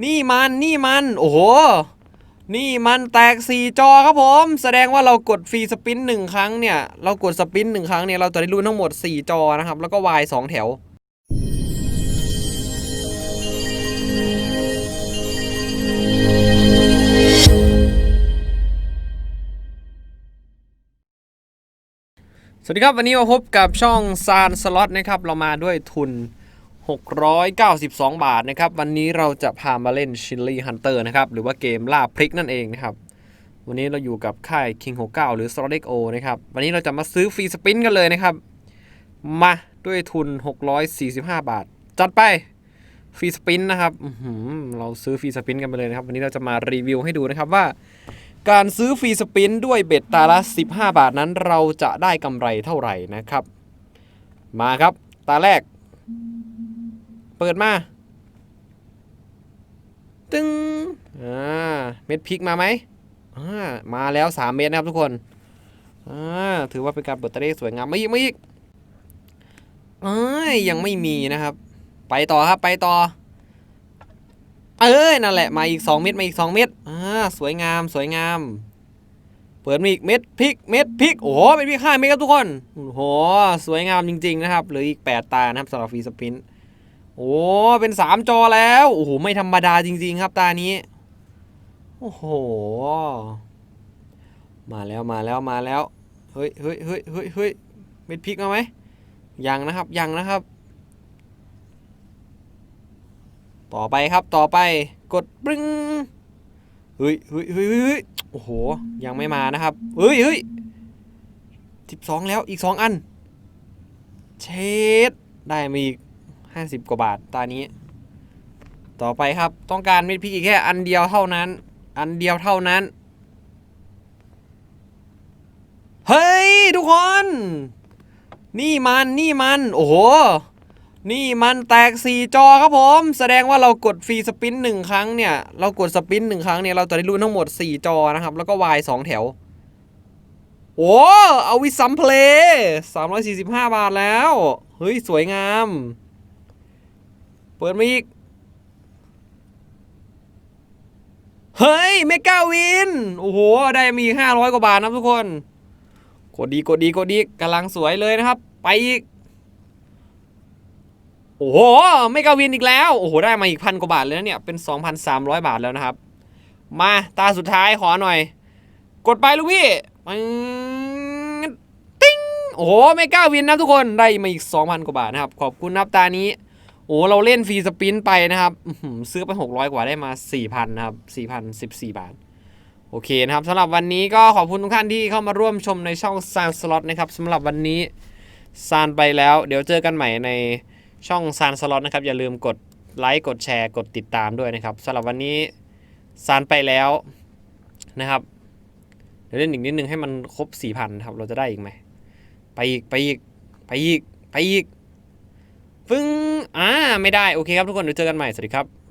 นี่มันนี่มัน โอ้โห นี่มันแตกสี่จอครับผม แสดงว่าเรากดฟรีสปินหนึ่งครั้งเนี่ย เรากดสปินหนึ่งครั้งเนี่ย เราจะได้รุ่นทั้งหมด 4 จอนะครับ แล้วก็วายสองแถวสวัสดีครับ วันนี้มาพบกับช่องซานสล็อตนะครับ เรามาด้วยทุน 692 บาทนะครับ วันนี้เราจะพามาเล่นชิลลี่ฮันเตอร์นะครับ หรือว่าเกมล่าพริกนั่นเองนะครับ วันนี้เราอยู่กับค่าย King 69 หรือ s l o t x o นะครับ วันนี้เราจะมาซื้อฟรีสปินกันเลยนะครับ มาด้วยทุน 645 บาท จัดไปฟรีสปินนะครับเราซื้อฟรีสปินกันไปเลยนะครับ วันนี้เราจะมารีวิวให้ดูนะครับว่า การซื้อฟรีสปินด้วยเบ็ดตาละ 15 บาทนั้น เราจะได้กำไรเท่าไหร่นะครับ มาครับ ตาแรก เปิดมา ตึงอ่าเม็ดพริกมาไหมอ่ามาแล้ว 3 เม็ดนะครับทุกคนอ่าถือว่าเป็นการเปิดตาเลขสวยงามไม่อีกไม่อีกเอ้ยยังไม่มีนะครับ ไปต่อครับไปต่อ เอ้ยนั่นแหละมาอีก 2 เม็ดมาอีก 2 เม็ดอ่าสวยงามสวยงาม เปิดมาอีกเม็ดพริกเม็ดพริกโอ้โหเป็นพริกห้าเม็ดครับทุกคนโอ้โหสวยงามจริง ๆ นะครับเหลืออีก 8 ตานะครับสำหรับฟรีสปิน โอ้เป็น 3 จอแล้ว โอ้โห ไม่ธรรมดาจริง ๆ ครับตานี้ โอ้โห มาแล้วมาแล้วมาแล้ว เฮ้ยเฮ้ยเฮ้ยเฮ้ยเฮ้ยเม็ดพริกมาไหมยังนะครับยังนะครับ ต่อไปครับต่อไปกดปรึ้งเฮ้ยเฮ้ยเฮ้ยเฮ้ยเฮ้ยโอ้โห ยังไม่มานะครับเฮ้ยเฮ้ยสิบสองแล้วอีกสองอัน เชดได้มาอีก ห้าสิบกว่าบาทตานี้ ต่อไปครับต้องการเม็ดพริกอีกแค่อันเดียวเท่านั้น อันเดียวเท่านั้น เฮ้ย ทุกคน นี่มันนี่มัน โอ้โห นี่มันแตกสี่จอครับผม แสดงว่าเรากดฟรีสปินหนึ่งครั้งเนี่ย เรากดสปินหนึ่งครั้งเนี่ย เราจะได้รุ่นทั้งหมด 4 จอนะครับ แล้วก็วายสองแถวโอ้เอาวิซัมเพลย์สามร้อยสี่สิบห้าบาทแล้ว เฮ้ย สวยงาม ปิดมาอีก เฮ้ยเมกาวิน โอ้โห ได้มีห้าร้อยกว่าบาทนะทุกคน กดดีกดดีกดดีกำลังสวยเลยนะครับ ไปอีก โอ้โหไม่กาวินอีกแล้ว โอ้โห ได้มาอีกพันกว่าบาทเลยนะเนี่ย เป็น2,300บาทแล้วนะครับ มาตาสุดท้ายขอหน่อย กดไปลูกพี่ปึ้งติ้งโอ้โหไม่ก้าวินนะทุกคน ได้มาอีก2,000กว่าบาทนะครับ ขอบคุณนับตานี้ โอ้เราเล่นฟรีสปินไปนะครับอื้อหือซื้อไป 600 กว่าได้มา 4,000 นะครับ 4,014 บาท โอเคนะครับสำหรับวันนี้ก็ขอบคุณทุกท่านที่เข้ามาร่วมชมในช่องซานสล็อตนะครับสำหรับวันนี้ซานไปแล้ว เดี๋ยวเจอกันใหม่ในช่องซานสล็อตนะครับ อย่าลืมกดไลค์กดแชร์กดติดตามด้วยนะครับสำหรับวันนี้ซานไปแล้วนะครับเดี๋ยวเล่นอีกนิดนึงให้มันครบ 4,000ครับเราจะได้อีกไหมไปอีกไปอีกไปอีกไปอีกฟึ้งอ่า ไม่ได้ โอเคครับทุกคนเดี๋ยวเจอกันใหม่ สวัสดีครับ